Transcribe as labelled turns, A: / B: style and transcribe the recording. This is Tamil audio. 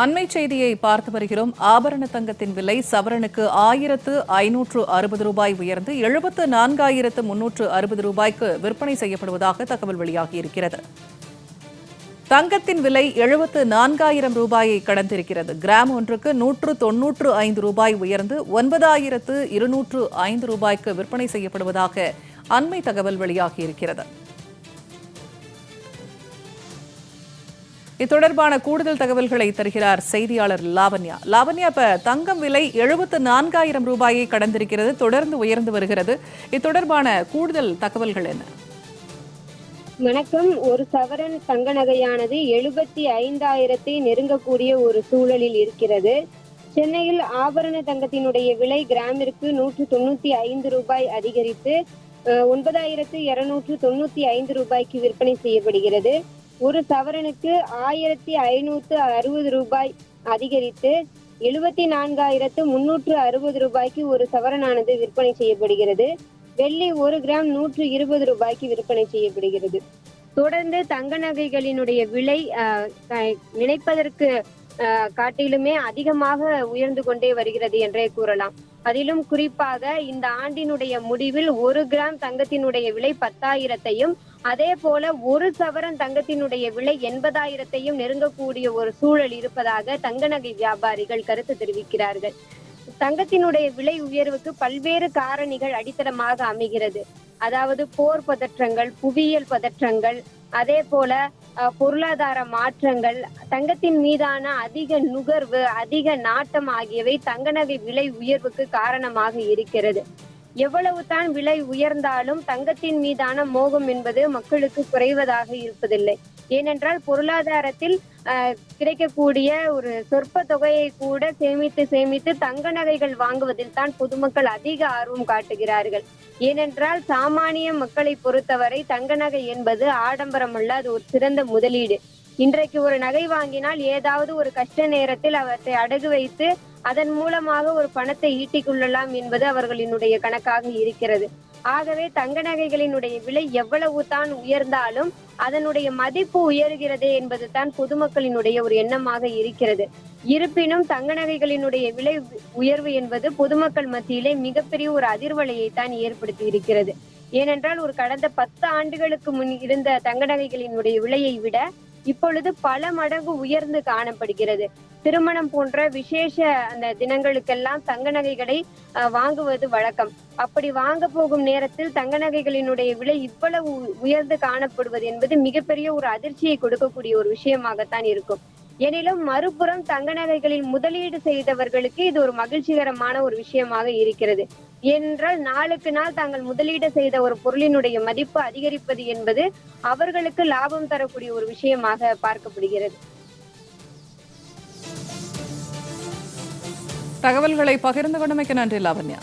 A: அண்மை செய்தியை பார்த்து வருகிறோம். ஆபரண தங்கத்தின் விலை சவரனுக்கு ஆயிரத்து ஐநூற்று அறுபது ரூபாய் உயர்ந்து எழுபத்து நான்காயிரத்து முன்னூற்று அறுபது ரூபாய்க்கு விற்பனை செய்யப்படுவதாக தகவல் வெளியாகியிருக்கிறது தங்கத்தின் விலை எழுபத்து நான்காயிரம் ரூபாயை கடந்திருக்கிறது. கிராம் ஒன்றுக்கு நூற்று தொன்னூற்று ஐந்து ரூபாய் உயர்ந்து ஒன்பதாயிரத்து இருநூற்று ஐந்து ரூபாய்க்கு விற்பனை செய்யப்படுவதாக அண்மை தகவல் வெளியாகியிருக்கிறது இத்தொடர்பான கூடுதல் தகவல்களை தருகிறார் செய்தியாளர் லாவண்யா. லாவண்யா இப்ப தங்கம் விலை எழுபத்து நான்காயிரம் ரூபாயை கடந்திருக்கிறது தொடர்ந்து உயர்ந்து வருகிறது. இத்தொடர்பான கூடுதல் தகவல்கள் என்ன?
B: வணக்கம். ஒரு சவரன் தங்க நகையானது எழுபத்தி ஐந்தாயிரத்தை நெருங்கக்கூடிய ஒரு சூழலில் இருக்கிறது. சென்னையில் ஆபரண தங்கத்தினுடைய விலை கிராமிற்கு நூற்று தொண்ணூத்தி ஐந்து ரூபாய் அதிகரித்து அஹ், ஒன்பதாயிரத்து இருநூற்று தொண்ணூத்தி ஐந்து ரூபாய்க்கு விற்பனை செய்யப்படுகிறது. ஒரு சவரனுக்கு ஆயிரத்தி ஐநூத்து அறுபது ரூபாய் அதிகரித்து எழுபத்தி நான்காயிரத்து முன்னூற்று அறுபது ரூபாய்க்கு ஒரு சவரனானது விற்பனை செய்யப்படுகிறது. வெள்ளி ஒரு கிராம் நூற்று இருபது ரூபாய்க்கு விற்பனை செய்யப்படுகிறது. தொடர்ந்து தங்க நகைகளினுடைய விலை நினைப்பதற்கு ஆஹ், காட்டிலுமே அதிகமாக உயர்ந்து கொண்டே வருகிறது என்றே கூறலாம். அதிலும் குறிப்பாக இந்த ஆண்டினுடைய முடிவில் ஒரு கிராம் தங்கத்தினுடைய விலை பத்தாயிரத்தையும் அதே போல ஒரு சவரன் தங்கத்தினுடைய விலை எண்பதாயிரத்தையும் நெருங்கக்கூடிய ஒரு சூழல் இருப்பதாக தங்க நகை வியாபாரிகள் கருத்து தெரிவிக்கிறார்கள். தங்கத்தினுடைய விலை உயர்வுக்கு பல்வேறு காரணிகள் அடித்தளமாக அமைகிறது. அதாவது போர் பதற்றங்கள் புவியியல் பதற்றங்கள் அதே போல பொருளாதார மாற்றங்கள் தங்கத்தின் மீதான அதிக நுகர்வு அதிக நாட்டம் ஆகியவை தங்க நகை விலை உயர்வுக்கு காரணமாக இருக்கிறது. எவ்வளவு தான் விலை உயர்ந்தாலும் தங்கத்தின் மீதான மோகம் என்பது மக்களுக்கு குறைவதாக இருப்பதில்லை. ஏனென்றால் பொருளாதாரத்தில் கிடைக்கக்கூடிய ஒரு சொற்ப தொகையை கூட சேமித்து சேமித்து தங்க நகைகள் வாங்குவதில் தான் பொதுமக்கள் அதிக ஆர்வம் காட்டுகிறார்கள். ஏனென்றால் சாமானிய மக்களை பொறுத்தவரை தங்க நகை என்பது ஆடம்பரம் அல்ல அது ஒரு சிறந்த முதலீடு. இன்றைக்கு ஒரு நகை வாங்கினால் ஏதாவது ஒரு கஷ்ட நேரத்தில் அவற்றை அடகு வைத்து அதன் மூலமாக ஒரு பணத்தை ஈட்டிக் கொள்ளலாம் என்பது அவர்களினுடைய கணக்காக இருக்கிறது. ஆகவே தங்க நகைகளினுடைய விலை எவ்வளவு தான் உயர்ந்தாலும் அதனுடைய மதிப்பு உயர்கிறதே என்பது தான் பொதுமக்களினுடைய ஒரு எண்ணமாக இருக்கிறது. இருப்பினும் தங்க நகைகளினுடைய விலை உயர்வு என்பது பொதுமக்கள் மத்தியிலே மிகப்பெரிய ஒரு அதிர்வலையை தான் ஏற்படுத்தி இருக்கிறது. ஏனென்றால் ஒரு கடந்த பத்து ஆண்டுகளுக்கு முன் இருந்த தங்க நகைகளினுடைய விலையை விட இப்பொழுது பல மடங்கு உயர்ந்து காணப்படுகிறது. திருமணம் போன்ற விசேஷ அந்த தினங்களுக்கெல்லாம் தங்க நகைகளை அஹ், வாங்குவது வழக்கம். அப்படி வாங்க போகும் நேரத்தில் தங்க நகைகளினுடைய விலை இவ்வளவு உ- உயர்ந்து காணப்படுவது என்பது மிகப்பெரிய ஒரு அதிர்ச்சியை கொடுக்கக்கூடிய ஒரு விஷயமாகத்தான் இருக்கும். எனினும் மறுபுறம் தங்க நகைகளில் முதலீடு செய்தவர்களுக்கு இது ஒரு மகிழ்ச்சிகரமான ஒரு விஷயமாக இருக்கிறது. ஏனென்றால் நாளுக்கு நாள் தாங்கள் முதலீடு செய்த ஒரு பொருளினுடைய மதிப்பு அதிகரிப்பது என்பது அவர்களுக்கு லாபம் தரக்கூடிய ஒரு விஷயமாக பார்க்கப்படுகிறது.
A: தகவல்களை பகிர்ந்து கொண்டமைக்கு நன்றி லாவண்யா.